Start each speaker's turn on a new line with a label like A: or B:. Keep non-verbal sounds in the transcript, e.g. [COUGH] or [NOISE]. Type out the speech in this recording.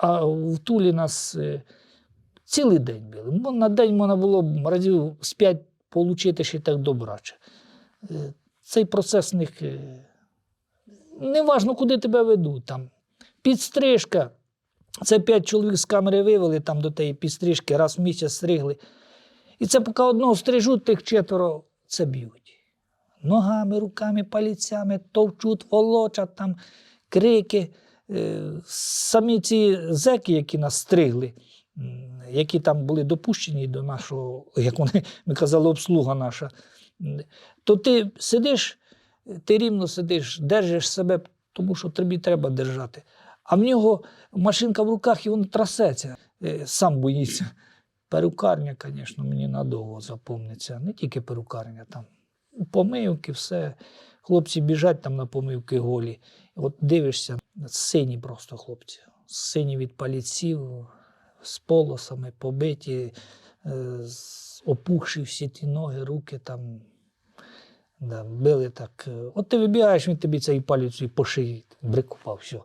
A: А в Тулі нас е, цілий день били. На день можна було разів з п'ять отримати ще так добраче. Е, Цей процес них е, неважно, куди тебе ведуть. Там. Підстрижка. Це п'ять чоловік з камери вивели там до тієї підстрижки, раз в місяць стригли. І це поки одного стрижуть, тих четверо це б'ють. Ногами, руками, паліцями, товчуть, волочать там, крики. Е, Самі ці зеки, які нас стригли, які там були допущені до нашого, як вони [LAUGHS] ми казали, обслуга наша, то ти сидиш, ти рівно сидиш, держиш себе, тому що тобі треба держати. А в нього машинка в руках і він трасеться, е, сам боїться. Перукарня, звісно, мені надовго запомниться. Не тільки перукарня, там помивки, все. Хлопці біжать там на помивки голі. От дивишся, сині просто хлопці. Сині від паліців, з полосами, побиті, опухши опухші всі ті ноги, руки там. Да, били так. е. От ти вибігаєш, він тобі цей палець і по шиї брик упав, все.